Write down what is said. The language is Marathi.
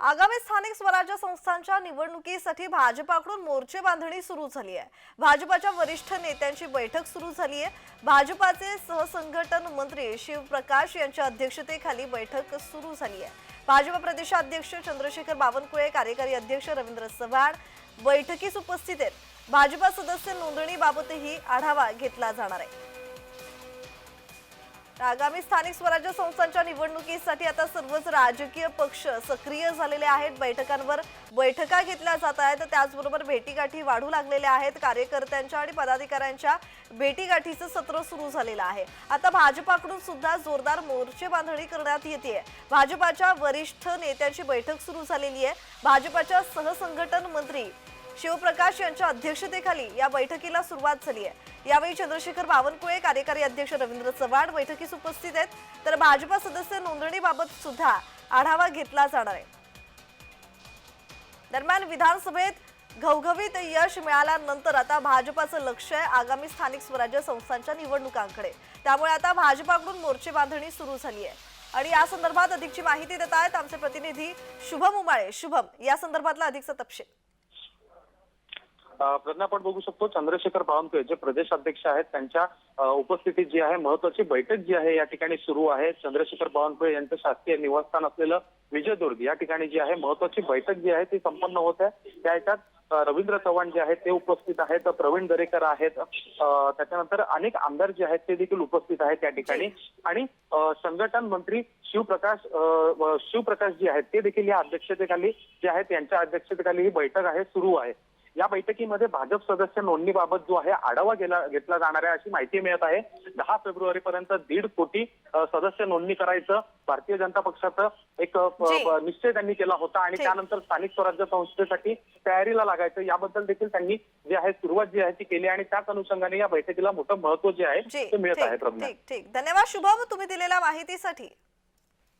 आगामी स्थानिक स्वराज्य संस्थांच्या निवडणुकीसाठी भाजपाकडून मोर्चे बांधणी सुरू झाली आहे. भाजपाच्या वरिष्ठ नेत्यांची बैठक सुरू झाली आहे. भाजपाचे सहसंघटन मंत्री शिवप्रकाश यांच्या अध्यक्षतेखाली बैठक सुरू झाली आहे. भाजपा प्रदेशाध्यक्ष चंद्रशेखर बावनकुळे कार्यकारी अध्यक्ष रवींद्र चव्हाण बैठकीस उपस्थित आहेत. भाजपा सदस्य नोंदणीबाबतही आढावा घेतला जाणार आहे. आगामी स्थानिक स्वराज्य संस्थांच्या निवडणुकीसाठी आता सर्वच राजकीय पक्ष सक्रिय झालेले आहेत. बैठकांवर बैठका घेतल्या जात आहेत. त्याचबरोबर भेटीगाठी वाढू लागलेल्या आहेत. कार्यकर्त्यांच्या आणि पदाधिकाऱ्यांच्या भेटीगाठीचं सत्र सुरू झालेलं आहे. आता भाजपाकडून सुद्धा जोरदार मोर्चे बांधणी करण्यात येते भाजपाच्या वरिष्ठ नेत्यांची बैठक सुरू झालेली आहे. भाजपाच्या सहसंघटन मंत्री शिवप्रकाश यांच्या अध्यक्षतेखाली या बैठकीला सुरुवात झाली आहे. यावेळी चंद्रशेखर बावनकुळे कार्यकारी अध्यक्ष रवींद्र चव्हाण बैठकीस उपस्थित आहेत. तर भाजपा सदस्य नोंदणीबाबत सुद्धा आढावा घेतला जाणार आहे. दरम्यान विधानसभेत घवघवीत यश मिळाल्यानंतर आता भाजपाचं लक्ष आहे आगामी स्थानिक स्वराज्य संस्थांच्या निवडणुकांकडे. त्यामुळे आता भाजपाकडून मोर्चे बांधणी सुरू झाली आहे. आणि या संदर्भात अधिकची माहिती देत आहेत आमचे प्रतिनिधी शुभम उमाळे. शुभम या संदर्भातला अधिकचा तपशील. प्रज्ञा आपण बघू शकतो चंद्रशेखर बावनकुळे जे प्रदेश अध्यक्ष आहेत त्यांच्या उपस्थितीत जी आहे महत्वाची बैठक जी आहे या ठिकाणी सुरू आहे. चंद्रशेखर बावनकुळे यांचं शासकीय निवासस्थान असलेलं विजयदुर्ग या ठिकाणी जी आहे महत्वाची बैठक जी आहे ती संपन्न होत आहे. त्या याच्यात रवींद्र चव्हाण जे आहेत ते उपस्थित आहेत. प्रवीण दरेकर आहेत. त्याच्यानंतर अनेक आमदार जे आहेत ते देखील उपस्थित आहेत त्या ठिकाणी. आणि संघटन मंत्री शिवप्रकाश शिवप्रकाश जे आहेत ते देखील या अध्यक्षतेखाली जे आहेत त्यांच्या अध्यक्षतेखाली ही बैठक आहे सुरू आहे. या बैठकीमध्ये भाजप सदस्य नोंदणीबाबत जो आहे आढावा गेला घेतला जाणार आहे अशी माहिती मिळत आहे. दहा फेब्रुवारी पर्यंत दीड कोटी सदस्य नोंदणी करायचं. भारतीय जनता पक्षाचं एक निश्चय त्यांनी केला होता आणि. त्यानंतर स्थानिक स्वराज्य संस्थेसाठी तयारीला लागायचं. याबद्दल देखील त्यांनी जे आहे सुरुवात जी आहे ती केली आणि त्याच अनुषंगाने या बैठकीला मोठं महत्त्व जे आहे ते मिळत आहे धन्यवाद शुभम तुम्ही दिलेल्या माहितीसाठी.